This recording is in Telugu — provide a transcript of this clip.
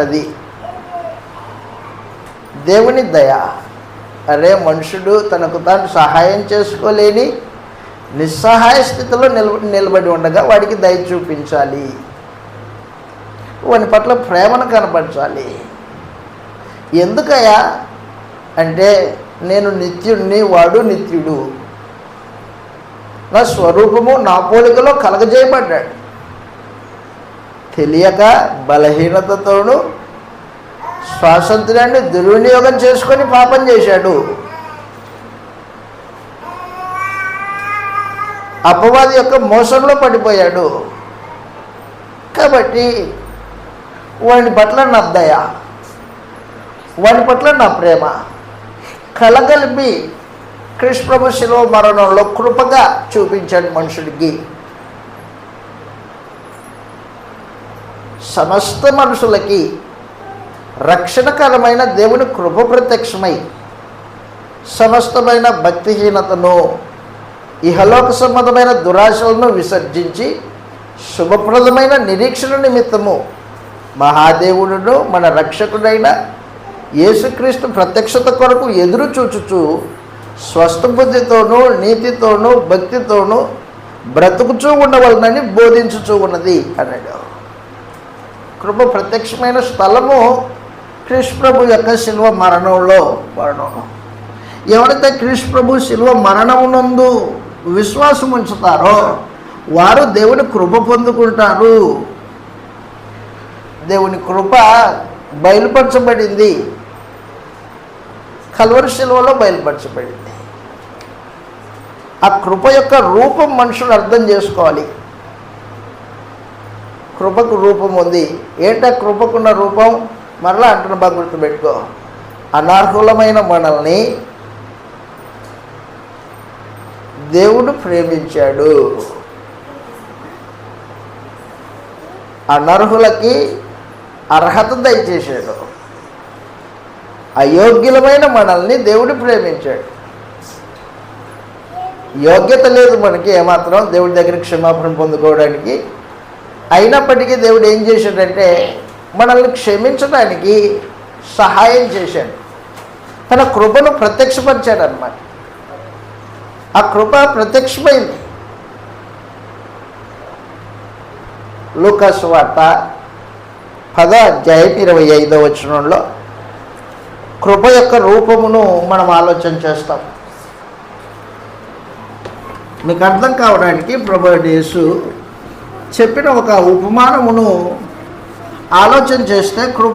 అది. దేవుని దయ. అరే మనుషుడు తనకు తాను సహాయం చేసుకోలేని నిస్సహాయ స్థితిలో నిలబ నిలబడి ఉండగా వాడికి దయ చూపించాలి. వాని పట్ల ప్రేమను కనపరచాలి. ఎందుకయ్యా? అంటే నేను నిత్యుడిని వాడు నిత్యుడు. నా స్వరూపము నా పోలికలో కలగజేయబడ్డాడు. తెలియక బలహీనతతోనూ స్వాతంత్ర్యాన్ని దుర్వినియోగం చేసుకొని పాపం చేశాడు. అపవాది యొక్క మోసంలో పడిపోయాడు. కాబట్టి వాని పట్ల నా దయ వాని పట్ల నా ప్రేమ. కలగలిపి కృష్ణప్రభు శిలో మరణంలో కృపగా చూపించాడు మనుషుడికి. సమస్త మనుషులకి రక్షణకరమైన దేవుని కృప ప్రత్యక్షమై సమస్తమైన భక్తిహీనతను ఇహలోక సంబంధమైన దురాశలను విసర్జించి శుభప్రదమైన నిరీక్షణ నిమిత్తము మహాదేవుడును మన రక్షకుడైన యేసుక్రీస్తు ప్రత్యక్షత కొరకు ఎదురు చూచుచు స్వస్థ బుద్ధితోనూ నీతితోనూ భక్తితోనూ బ్రతుకుచూ ఉండవలనని బోధించుచూ ఉన్నది అన్నాడు. కృప ప్రత్యక్షమైన స్థలము కృష్ణప్రభు యొక్క శిల్వ మరణంలో మరణం ఎవరైతే కృష్ణప్రభు శిల్వ మరణమునందు విశ్వాసం ఉంచుతారో వారు దేవుని కృప పొందుకుంటారు. దేవుని కృప బయలుపరచబడింది. కల్వరి శిల్వలో బయలుపరచబడింది. ఆ కృప యొక్క రూపం మనుషులు అర్థం చేసుకోవాలి. కృపకు రూపం ఉంది. ఏంటా కృపకున్న రూపం? మరలా అంటున్న బాగా గుర్తుపెట్టుకో. అనర్హులమైన మనల్ని దేవుడు ప్రేమించాడు. అనర్హులకి అర్హత దయచేశాడు. అయోగ్యులమైన మనల్ని దేవుడు ప్రేమించాడు. యోగ్యత లేదు మనకి ఏమాత్రం. దేవుడి దగ్గర క్షమాపణ పొందుకోవడానికి అయినప్పటికీ దేవుడు ఏం చేశాడంటే మనల్ని క్షమించడానికి సహాయం చేశాడు. తన కృపను ప్రత్యక్షపరిచాడు అనమాట ఆ కృప ప్రత్యక్షమైంది. లూకస్ వార్త పద అధ్యాయం ఇరవై ఐదో వచనంలో కృప యొక్క రూపమును మనం ఆలోచన చేస్తాం. మీకు అర్థం కావడానికి ప్రభు యేసు చెప్పిన ఒక ఉపమానమును ఆలోచన చేస్తే కృప